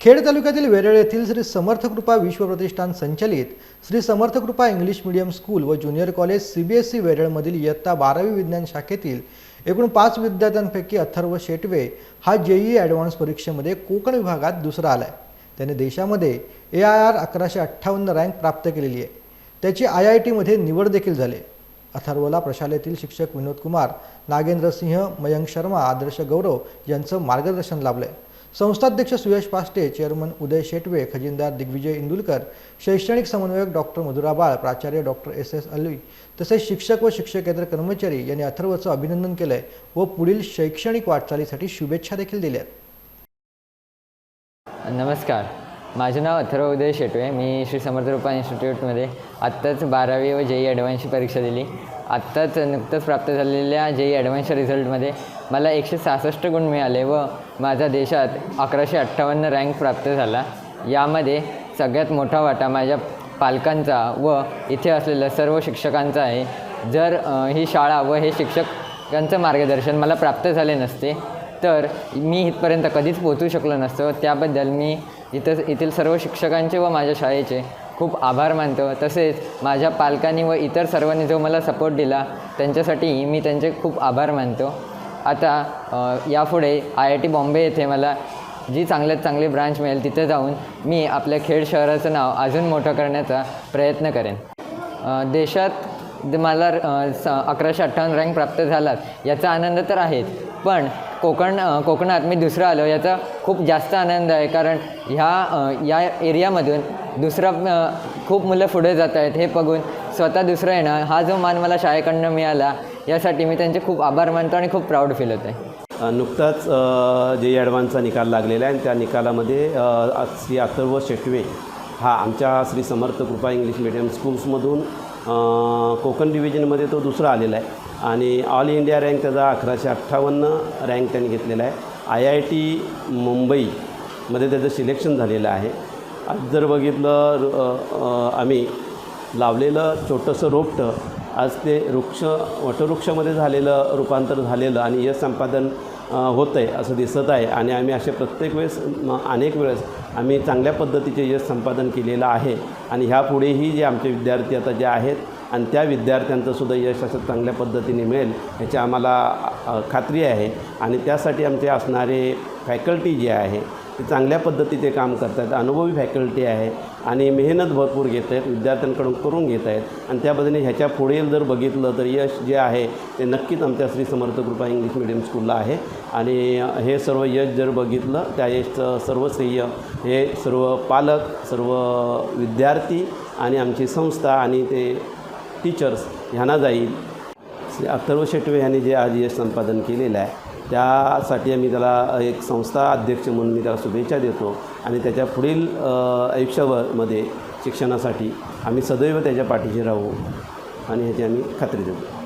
खेड तालुक्यातील वेरळ येथील श्री समर्थकृपा विश्व प्रतिष्ठान संचलित Shri Samarthkrupa English medium school व junior college C B S C वेरळमधील इयत्ता बारावी विज्ञान शाखेतील एकूण पाच विद्यार्थ्यांपैकी अथर्व शेटवे हा जेईई ॲडव्हान्स परीक्षेमध्ये कोकण विभागात दुसरा आला आहे त्याने देशामध्ये ए आय आर अकराशे अठ्ठावन्न रँक प्राप्त केलेली आहे. त्याची आय आय टीमध्ये निवड देखील झाली अथर्वला प्रशालेतील शिक्षक विनोद कुमार नागेंद्र सिंह मयंक शर्मा आदर्श गौरव यांचं मार्गदर्शन लाभलं आहे संस्थाध्यक्ष सुयश पास्टे चेअरमन उदय शेटवे खजिनदार दिग्विजय इंदुलकर शैक्षणिक समन्वयक डॉक्टर मधुरा बाळ प्राचार्य डॉक्टर एस एस अल्वी तसेच शिक्षक व शिक्षकेतर कर्मचारी यांनी अथर्वचं अभिनंदन केलंय व पुढील शैक्षणिक वाटचालीसाठी शुभेच्छा देखील दिल्या. आहेत नमस्कार. माझं नाव अथर्व उदय शेटवे. मी श्री समर्थ रूपा इन्स्टिट्यूटमध्ये आत्ताच बारावी व जेई ॲडव्हान्सची परीक्षा दिली. आत्ताच नुकतंच प्राप्त झालेल्या जेई ॲडव्हान्सच्या रिझल्टमध्ये मला एकशे सहासष्ट गुण मिळाले व माझा देशात अकराशे अठ्ठावन्न रँक प्राप्त झाला. यामध्ये सगळ्यात मोठा वाटा माझ्या पालकांचा व इथे असलेल्या सर्व शिक्षकांचा आहे. जर ही शाळा व हे शिक्षकांचं मार्गदर्शन मला प्राप्त झाले नसते तर मी इथपर्यंत कधीच पोचू शकलो नसतो. त्याबद्दल मी इथं येथील सर्व शिक्षकांचे व माझ्या शाळेचे खूप आभार मानतो. तसेच माझ्या पालकांनी व इतर सर्वांनी जो मला सपोर्ट दिला त्यांच्यासाठी मी त्यांचे खूप आभार मानतो. आता यापुढे आय आय टी बॉम्बे येथे मला जी चांगल्यात चांगली ब्रांच मिळेल तिथे जाऊन मी आपल्या खेड शहराचं नाव अजून मोठं करण्याचा प्रयत्न करेन. देशात द- मला स अकराशे अठ्ठावन्न रँक प्राप्त झालात याचा आनंद तर आहेच. पण कोकण कोकणात मी दुसरं आलो याचा खूप जास्त आनंद आहे. कारण ह्या या एरियामधून दुसरा खूप मुलं पुढे जात आहेत हे बघून स्वतः दुसरं येणं हा जो मान मला शाळेकडनं मिळाला यासाठी मी त्यांचे खूप आभार मानतो आणि खूप प्राऊड फील होत. आहे नुकताच जे ॲडव्हान्सचा निकाल लागलेला आहे आणि त्या निकालामध्ये श्री अथर्व शेटवे हा आमच्या श्री समर्थ कृपा इंग्लिश मिडियम स्कूल्समधून कोकण डिव्हिजनमध्ये तो दुसरा आलेला आहे. आणि ऑल इंडिया रँक त्याचा अकराशे अठ्ठावन्न रँक त्यांनी घेतलेला आहे. आय आय टी मुंबईमध्ये त्याचं सिलेक्शन झालेलं आहे. आज जर बघितलं आम्ही लावलेलं छोटंसं रोपटं आज ते वृक्ष वटवृक्षामध्ये झालेलं रूपांतर झालेलं आणि यश संपादन होतं आहे असं दिसत आहे. आणि आम्ही असे प्रत्येक वेळेस अनेक वेळेस आम्ही चांगल्या पद्धतीचे यश संपादन केलेलं आहे. आणि ह्यापुढेही जे आमचे विद्यार्थी आता जे आहेत आणि त्या विद्यार्थ्यांचंसुद्धा यश असं चांगल्या पद्धतीने मिळेल याची आम्हाला खात्री आहे. आणि त्यासाठी आमचे असणारे फॅकल्टी जे आहे ते चांगल्या पद्धतीचे काम करत आहेत अनुभवी फॅकल्टी आहे आणि मेहनत भरपूर घेत आहेत विद्यार्थ्यांकडून करून घेत आहेत. आणि त्या पद्धतीने ह्याच्या पुढे जर बघितलं तर यश जे आहे ते नक्कीच आमच्या श्री समर्थ कृपा इंग्लिश मिडियम स्कूलला आहे. आणि हे सर्व यश जर बघितलं त्या यशचं सर्व श्रेय हे सर्व पालक सर्व विद्यार्थी आणि आमची संस्था आणि ते टीचर्स ह्यांना जाईल. श्री अथर्व शेटवे यांनी जे आज यश संपादन केलेलं आहे त्यासाठी आम्ही त्याला एक संस्था अध्यक्ष म्हणून मी त्याला शुभेच्छा देतो. आणि त्याच्या पुढील आयुष्यामध्ये शिक्षणासाठी आम्ही सदैव त्याच्या पाठीशी राहू आणि ह्याची आम्ही खात्री देतो.